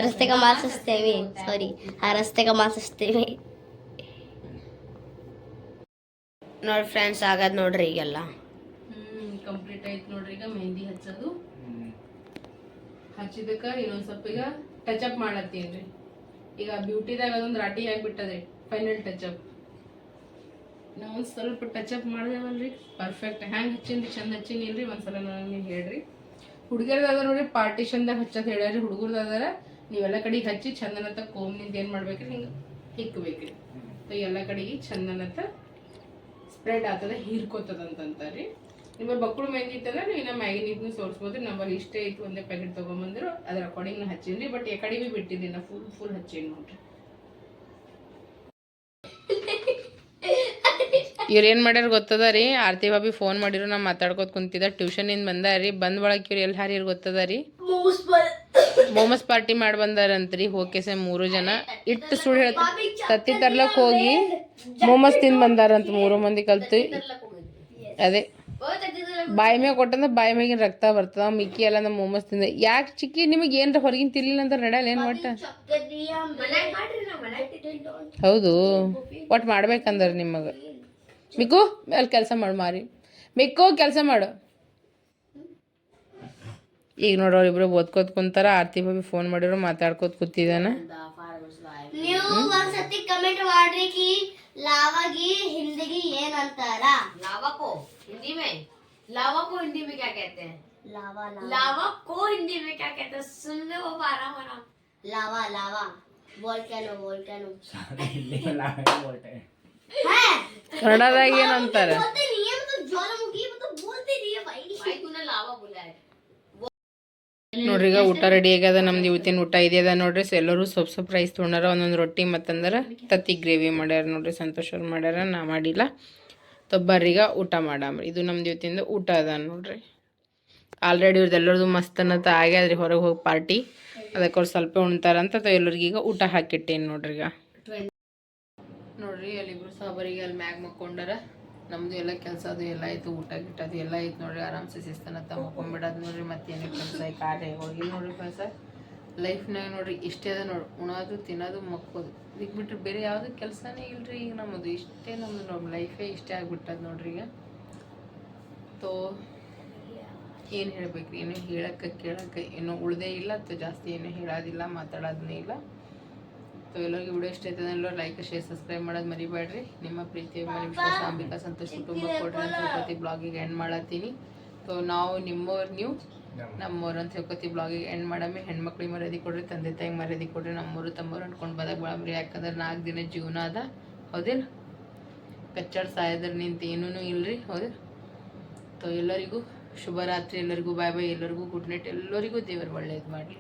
ರಸ್ತೆ ಕಮಾಲ್ ಸಸ್ತೆ ಮೇ ಸಾರಿ ಆ ರಸ್ತೆ ಕಮಾಲ್ ಸಸ್ತೆ ಮೇ ನೋಡಿ ಫ್ರೆಂಡ್ಸ್ ಆಗದ್ ನೋಡ್ರಿ ಈಗೆಲ್ಲ. ಕಂಪ್ಲೀಟ್ ಆಯ್ತು ನೋಡ್ರಿ. ಈಗ ಮೆಹಂದಿ ಹಚ್ಚೋದು. ಹಚ್ಚಿದಕ್ಕ ಇನ್ನೊಂದು ಸ್ವಲ್ಪ ಈಗ ಟಚ್ ಅಪ್ ಮಾಡತ್ತೀನಿ ಈಗ ಬ್ಯೂಟಿದಾಗ ಅದೊಂದು ರಾಟಿ ಹಾಕ್ಬಿಟ್ಟದ್ರಿ ಫೈನಲ್ ಟಚ್ ಅಪ್ ನಾವು ಒಂದ್ ಸ್ವಲ್ಪ ಟಚ್ ಅಪ್ ಮಾಡಿದೇವಲ್ರಿ? ಪರ್ಫೆಕ್ಟ್ ಹ್ಯಾಂಗ್ ರೀ ಚಂದ ಹಚ್ಚಿನಿಲ್ರಿ? ಒಂದ್ಸಲ ನನಗೆ ಹೇಳ್ರಿ. ಹುಡುಗರ್ದಾದ ನೋಡ್ರಿ ಪಾರ್ಟಿಷನ್ದಾಗ ಹಚ್ಚೋದು ಹೇಳ್ಯಾರಿ ಹುಡುಗರದಾದ್ರೆ. ನೀವೆಲ್ಲ ಕಡೆಗೆ ಹಚ್ಚಿ ಚಂದನತ್ತ ಕೋಮ್ನಿಂದ ಏನು ಮಾಡ್ಬೇಕ್ರಿ? ಹಿಂಗೆ ಹಿಕ್ಬೇಕ್ರಿ. ಸೊ ಎಲ್ಲ ಕಡೆಗೆ ಚಂದನತ್ತ ಸ್ಪ್ರೆಡ್ ಆಗ್ತದ ಹೀರ್ಕೋತದಂತಂತಾರ್ರಿ ನಿಮ್ಮ ಬಕ್ಕಳು ಮೆಹಂದಿ ಇತ್ತಂದ್ರೆ ನೀವು ಇನ್ನೂ ಮ್ಯಾಗಿ ನೀರು ಸೋರಿಸ್ಬೋದು ನಂಬಲ್ಲಿ ಇಷ್ಟೇ ಇತ್ತು ಒಂದೇ ಪ್ಯಾಕೆಟ್ ತೊಗೊಂಬಂದ್ರು ಅದ್ರ ಅಕಾರ್ಡಿಂಗ್ ನಾ ಹಚ್ಚೀನಿ ಬಟ್ ಎಕಡೆ ಕಡೆ ಬಿಟ್ಟಿದ್ದೀನಿ ನಾ ಫುಲ್ ಫುಲ್ ಹಚ್ಚೀನಿ ನೋಡ್ರಿ. ಇವ್ರು ಏನು ಮಾಡ್ಯಾರ ಗೊತ್ತದ ರೀ? ಆರತಿ ಬಾಬಿ ಫೋನ್ ಮಾಡಿರು ನಾ ಮಾತಾಡ್ಕೊತ ಕುಂತಿದ್ದ. ಟ್ಯೂಷನಿಂದ ಬಂದಾರ ರೀ. ಬಂದ್ ಒಳಗೆ ಇವ್ರು ಎಲ್ಲಿ ಹಾರಿ ಗೊತ್ತದ ರೀ? ಮೋಮಸ್ ಪಾರ್ಟಿ ಮಾಡಿ ಬಂದಾರಂತ್ರಿ ಸೇ ಮೂರು ಜನ. ಇಟ್ಟು ಸುಳ್ಳು ಹೇಳ್ತ ತತ್ತಿ ತರ್ಲಕ್ ಹೋಗಿ ಮೋಮಸ್ ತಿಂದ್ ಬಂದಾರಂತ ಮೂರು ಮಂದಿ ಕಲ್ತು. ಅದೇ. ಬಾಯಿ ಮ್ಯಾಗ ಕೊಟ್ಟಂದ್ರೆ ಬಾಯಿ ಮ್ಯಾಗಿನ ರಕ್ತ ಬರ್ತದ. ಮಿಕ್ಕಿ ಎಲ್ಲ ನಮ್ಮ ಮೋಮಸ್ ತಿಂದ ಯಾಕೆ ಚಿಕ್ಕಿ ನಿಮಗೆ ಏನ್ರ ಹೊರಗಿನ ತಿರ್ಲಿಲ್ಲ ಅಂತ ನಡೆಯಲ್ಲ ಏನು ಒಟ್ಟ ಹೌದು. ಒಟ್ಟು ಮಾಡ್ಬೇಕಂದ್ರೆ ನಿಮಗೆ. ಮಿಕ್ಕು ಅಲ್ಲಿ ಕೆಲಸ ಮಾಡು ಮಾರಿ ಮಿಕ್ಕು ಕೆಲಸ ಮಾಡು ಈಗ ನೋಡೋರು ಇಬ್ರು ಓದ್ಕೋತ ಕುಂತಾರ ಆರ್ತಿ ಬಾಬಿ ಫೋನ್ ಮಾಡಿದ್ರು ಮಾತಾಡ್ಕೋತ ಕೂತಿದ್ದಾನ ನೀವು ಒಂದ್ಸತಿ ಕಮೆಂಟ್ ಮಾಡ್ರಿ ಕಿ ಲಾವಾಗಿ ಹಿಂದಿಗೆ ಏನ್ ಅಂತಾರ लावा को हिंदी में लावा को हिंदी में क्या कहते हैं ಲಾವಾ लावा को हिंदी में क्या कहते हैं सुन लो वो आराम आराम लावा लावा वोल्केनो वोल्केनो ಕನ್ನಡದಾಗ ಏನು ಅಂತಾರೆ बोलते नहीं है ಕನ್ನಡದಾಗ ಏನಂತಾರೆ ನೋಡ್ರಿ ಈಗ ಊಟ ರೆಡಿ ಆಗ್ಯದ ನಮ್ದು ಇವತ್ತಿನ ಊಟ ಇದೆಯದ ನೋಡ್ರಿ. ಸೊ ಎಲ್ಲರೂ ಸೊಪ್ ಸೊಪ್ ರೈಸ್ ತೊಗೊಂಡಾರ ಒಂದೊಂದು ರೊಟ್ಟಿ ಮತ್ತಂದ್ರೆ ತತ್ತಿ ಗ್ರೇವಿ ಮಾಡ್ಯಾರ ನೋಡ್ರಿ. ಸಂತೋಷ ಅವ್ರು ಮಾಡ್ಯಾರ ನಾ ಮಾಡಿಲ್ಲ. ಈಗ ಊಟ ಮಾಡಾಮ್ರಿ ಇದು ನಮ್ದು ಇವತ್ತಿಂದ ಊಟ ಅದ ನೋಡ್ರಿ. ಆಲ್ರೆಡಿ ಇವ್ರದ್ದು ಎಲ್ಲರದು ಮಸ್ತ್ ಅನ್ನತ್ತ ಆಗ್ಯಾದ್ರಿ ಹೊರಗೆ ಹೋಗಿ ಪಾರ್ಟಿ ಅದಕ್ಕೆ ಅವ್ರು ಸ್ವಲ್ಪ ಉಣ್ತಾರಂತ ಎಲ್ಲರಿಗೀಗ ಊಟ ಹಾಕಿಟ್ಟೇನು ನೋಡ್ರಿ ಈಗ. ನೋಡ್ರಿ, ಅಲ್ಲಿಬ್ರು ಸಾಬರಿಗೆ ಅಲ್ಲಿ ಮ್ಯಾಗ್ ಮಕ್ಕೊಂಡಾರ. ನಮ್ದು ಎಲ್ಲ ಕೆಲಸ ಅದು, ಎಲ್ಲ ಆಯ್ತು, ಊಟ ಗಿಟ್ಟ ಅದು ಎಲ್ಲ ಆಯ್ತು ನೋಡ್ರಿ, ಆರಾಮ್ಸೆ ಶಿಸ್ತನತ್ತ ಮಕ್ಕೊಂಬಿಡೋದು ನೋಡ್ರಿ, ಮತ್ತೇನೇ ಕೆಲಸ ಕಾರ್ಯ ಹೋಗಿ ನೋಡ್ರಿ ಕೆಲಸ ಲೈಫ್ನಾಗ ನೋಡ್ರಿ, ಇಷ್ಟೇ ಅದ ನೋಡ್ರಿ ಉಣೋದು, ತಿನ್ನೋದು, ಮಕ್ಕೋದು. ಇದಕ್ಕೆ ಬಿಟ್ರೆ ಬೇರೆ ಯಾವುದು ಕೆಲಸನೇ ಇಲ್ರಿ ಈಗ ನಮ್ಮದು ಇಷ್ಟೇ ನಮ್ಮದು ನಮ್ಮ ಲೈಫೇ ಇಷ್ಟೇ ಆಗಿಬಿಟ್ಟದ ನೋಡ್ರಿ ಈಗ. ತೋ, ಏನು ಹೇಳ್ಬೇಕ್ರಿ, ಏನು ಹೇಳಕ್ಕೆ ಕೇಳಕ್ಕೆ, ಏನೋ ಉಳ್ದೇ ಇಲ್ಲ ಅಥವಾ ಜಾಸ್ತಿ ಏನೂ ಹೇಳೋದಿಲ್ಲ ಮಾತಾಡೋದನ್ನೇ ಇಲ್ಲ. ಸೊ ಎಲ್ಲರಿಗೂ ವಿಡಿಯೋ ಇಷ್ಟ ಆಯ್ತದೆ ಎಲ್ಲರೂ ಲೈಕ್ ಶೇರ್ ಸಬ್ಸ್ಕ್ರೈಬ್ ಮಾಡೋದು ಮರಿಬೇಡ್ರಿ. ನಿಮ್ಮ ಪ್ರೀತಿ ಮನೆ ವಿಶ್ವಾಸ ಅಂಬಿಕಾ ಸಂತೋಷ್ ಕುಟುಂಬ ಕೊಡ್ರಿ ಅಂತ ಹೇಳ್ಕೊತಿ ಬ್ಲಾಗಿಗೆ ಎಂಡ್ ಮಾಡತ್ತೀನಿ. ಸೊ ನಾವು ನಿಮ್ಮವ್ರು ನೀವು ನಮ್ಮವ್ರು ಅಂತ ಹೇಳ್ಕೊತಿ ಬ್ಲಾಗಿಗೆ ಎಂಡ್ ಮಾಡಮ್ಮಿ. ಹೆಣ್ಮಕ್ಳಿಗೆ ಮರ್ಯಾದೆ ಕೊಡ್ರಿ ತಂದೆ ತಾಯಿಗೆ ಮರ್ಯಾದೆ ಕೊಡ್ರಿ ನಮ್ಮವರು ತಮ್ಮವ್ರು ಅನ್ಕೊಂಡು ಬದಾಗ ಬಳಮ್ರಿ ಯಾಕಂದ್ರೆ ನಾಲ್ಕು ದಿನ ಜೀವನ ಅದ. ಹೌದಿಲ್ಲ? ಕಚ್ಚಾಡ್ ಸಾಯದ್ರ ನಿಂತ ಏನೂ ಇಲ್ರಿ. ಹೌದಿಲ್ಲ? ಸೊ ಎಲ್ಲರಿಗೂ ಶುಭರಾತ್ರಿ. ಎಲ್ಲರಿಗೂ ಬಾಯ್ ಬಾಯ್ ಎಲ್ಲರಿಗೂ ಗುಡ್ ನೈಟ್ ಎಲ್ಲರಿಗೂ ದೇವರು ಒಳ್ಳೇದು ಮಾಡಲಿ.